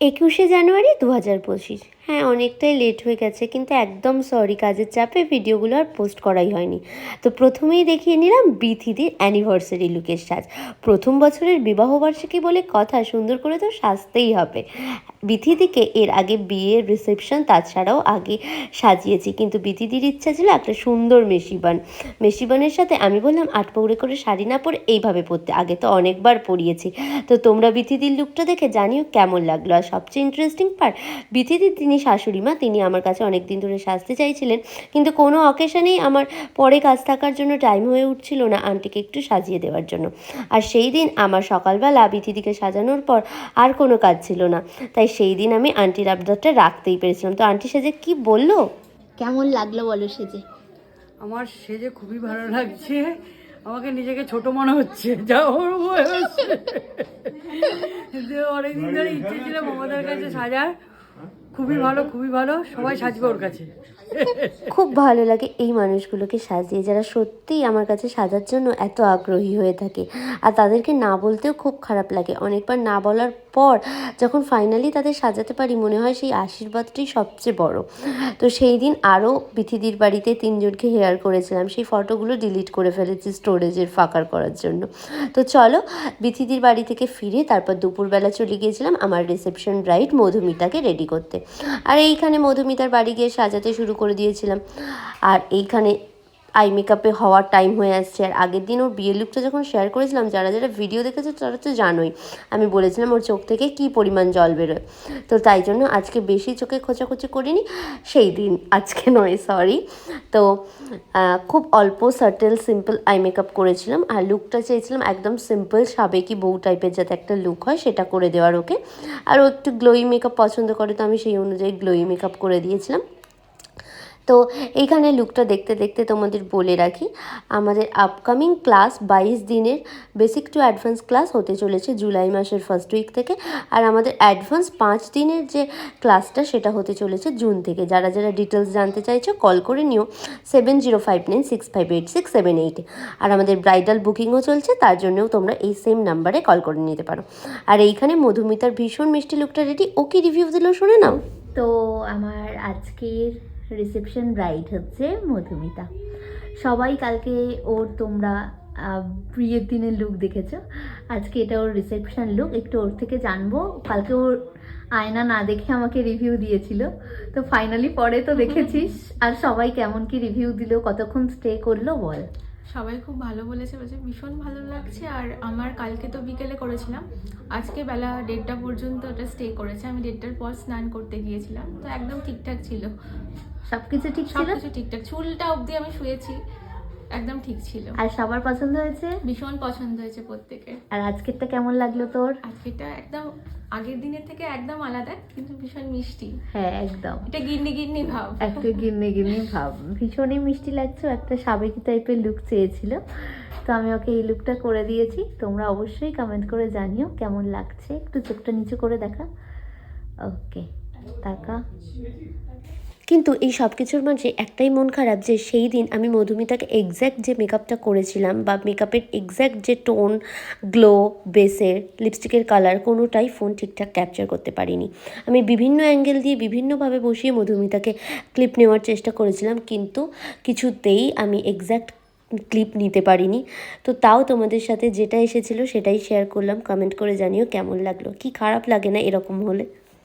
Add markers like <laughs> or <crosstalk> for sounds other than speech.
একুশে জানুয়ারি দু হাজার পঁচিশ। হ্যাঁ অনেকটাই লেট হয়ে গেছে, কিন্তু একদম সরি কাজের চাপে ভিডিওগুলো আর পোস্ট করাই হয়নি। তো প্রথমেই দেখিয়ে নিলাম বিথিদির অ্যানিভার্সারি লুকের সাজ। প্রথম বছরের বিবাহবার্ষিকী বলে কথা, সুন্দর করে তো সাজতেই হবে। বিথিদিকে এর আগে বিয়ের রিসেপশন তাছাড়াও আগে সাজিয়েছি, কিন্তু বিথিদির ইচ্ছা ছিল একটা সুন্দর মেশিবান। মেশিবানের সাথে আমি বললাম, আট পৌড়ে করে শাড়ি না পরে এইভাবে পরতে, আগে তো অনেকবার পরিয়েছি। তো তোমরা বিথিদির লুকটা দেখে জানিও কেমন লাগল। আর সবচেয়ে ইন্টারেস্টিং পার্ট বিথিদির তিনি শাশুড়ি মা তিনি আমার কাছে অনেক দিন ধরে সাজতে চাইছিলেন কিন্তু কোনো অকেশনেই আমার পরে কাজ থাকার জন্য টাইম হয়ে উঠছিল না আন্টিকে একটু সাজিয়ে দেওয়ার জন্য। আর সেই দিন আমার সকালবেলা বিথিদিকে সাজানোর পর আর কোনো কাজ ছিল না। তাই সেই দিন আমি আন্টির আবদারটা রাখতেই পেরেছিলাম। তো আন্টি সেজে কি বলল? কেমন লাগল বলো সেজে? আমার সেজে খুবই ভালো লাগছে। আমাকে নিজেকে ছোট মনে হচ্ছে। যা ওর বয়স। যে অনেকদিন ধরে ইচ্ছে ছিল মমতার কাছে সাজার। খুবই ভালো খুবই ভালো। সবাই সাজবে ওর কাছে। <laughs> খুব ভালো লাগে এই মানুষগুলোকে সাজিয়ে যারা সত্যিই আমার কাছে সাজার জন্য এত আগ্রহী হয়ে থাকে। আর তাদেরকে না বলতেও খুব খারাপ লাগে। অনেকবার না বলার পর যখন ফাইনালি তাদের সাজাতে পারি মনে হয় সেই আশীর্বাদটি সবচেয়ে বড়। তো সেই দিন আরও বিথিদির বাড়িতে তিনজনকে হেয়ার করেছিলাম। সেই ফটোগুলো ডিলিট করে ফেলেছি স্টোরেজের ফাঁকার করার জন্য। তো চলো বিথিদির বাড়ি থেকে ফিরে তারপর দুপুরবেলা চলে গিয়েছিলাম আমার রিসেপশন রাইড মধুমিতাকে রেডি করতে। আর এইখানে মধুমিতার বাড়ি গিয়ে সাজাতে শুরু করে দিয়েছিলাম। আর এইখানে আই মেকআপে হওয়ার টাইম হয়ে আসছে। আর আগের দিন ওর বিয়ের লুকটা যখন শেয়ার করেছিলাম, যারা যারা ভিডিও দেখেছে তারা তো জানোই। আমি বলেছিলাম ওর চোখ থেকে কী পরিমাণ জল বেরোয়। তো তাই জন্য আজকে বেশি চোখে খোঁচাখুচি করিনি, সেই দিন, আজকে নয় সরি তো খুব অল্প সাটেল সিম্পল আই মেকআপ করেছিলাম। আর লুকটা চেয়েছিলাম একদম সিম্পল সাবেকি বউ টাইপের যাতে একটা লুক হয়, সেটা করে দেওয়ার ওকে। আর ও একটু গ্লোয়ি মেকআপ পছন্দ করে, তো আমি সেই অনুযায়ী গ্লোয়ি মেকআপ করে দিয়েছিলাম। তো এইখানে লুকটা দেখতে দেখতে তোমাদের বলে রাখি, আমাদের আপকামিং ক্লাস বাইশ দিনের বেসিক টু অ্যাডভান্স ক্লাস হতে চলেছে জুলাই মাসের ফার্স্ট উইক থেকে, আর আমাদের অ্যাডভান্স পাঁচ দিনের যে ক্লাসটা সেটা হতে চলেছে জুন থেকে। যারা যারা ডিটেলস জানতে চাইছো কল করে নিও seven zero five nine six five eight six seven এইটে আর আমাদের ব্রাইডাল বুকিংও চলছে, তার জন্যও তোমরা এই সেম নাম্বারে কল করে নিতে পারো। আর এইখানে মধুমিতার ভীষণ মিষ্টি লুকটা রেডি ও কি রিভিউ দিল, শুনে নাও। তো আমার আজকের রিসেপশন ব্রাইড হচ্ছে মধুমিতা। সবাই কালকে ওর তোমরা বিয়ের দিনের লুক দেখেছ। আজকে এটা ওর রিসেপশন লুক একটু ওর থেকে জানব। কালকে ওর আয়না না দেখে আমাকে রিভিউ দিয়েছিল। তো ফাইনালি পরে তো দেখেছিস। আর সবাই কেমন কি রিভিউ দিল, কতক্ষণ স্টে করল বল। সবাই খুব ভালো বলেছে বলছে ভীষণ ভালো লাগছে। আর আমার কালকে তো বিকেলে করেছিলাম। আজকে বেলা দেড়টা পর্যন্ত ওটা স্টে করেছে। আমি দেড়টার পর স্নান করতে গিয়েছিলাম। তো একদম ঠিকঠাক ছিল। সবকিছু ঠিক সব কিছু ঠিকঠাক। চুলটা অবধি আমি শুয়েছি। একদম ঠিক ছিল। আর সবার পছন্দ হয়েছে? ভীষণ পছন্দ হয়েছে প্রত্যেকে আর আজকেরটা কেমন লাগল তোর? আজকেটা একদম আগের দিনের থেকে একদম আলাদা কিন্তু ভীষণ মিষ্টি। হ্যাঁ একদম। এটা গিন্নি গিন্নি ভাব। একটা গিন্নি গিন্নি ভাব। ভীষণই মিষ্টি লাগছে একটা সাবেকি টাইপের লুক চেয়েছিল। তো আমি ওকে এই লুকটা করে দিয়েছি। তোমরা অবশ্যই কমেন্ট করে জানিও কেমন লাগছে। একটু চোখটা নিচু করে দেখা। ওকে টাকা কিন্তু এই সব কিছুর মাঝে একটাই মন খারাপ যে সেই দিন আমি মধুমিতাকে এক্স্যাক্ট যে মেকআপটা করেছিলাম বা মেকআপের এক্স্যাক্ট যে টোন গ্লো বেসের লিপস্টিকের কালার কোনোটাই ফোন ঠিকঠাক ক্যাপচার করতে পারিনি। আমি বিভিন্ন অ্যাঙ্গেল দিয়ে বিভিন্নভাবে বসিয়ে মধুমিতাকে ক্লিপ নেওয়ার চেষ্টা করেছিলাম কিন্তু কিছুতেই আমি এক্স্যাক্ট ক্লিপ নিতে পারিনি। তো তাও তোমাদের সাথে যেটা এসেছিল সেটাই শেয়ার করলাম। কমেন্ট করে জানিও কেমন লাগল। কি খারাপ লাগে না এরকম হলে?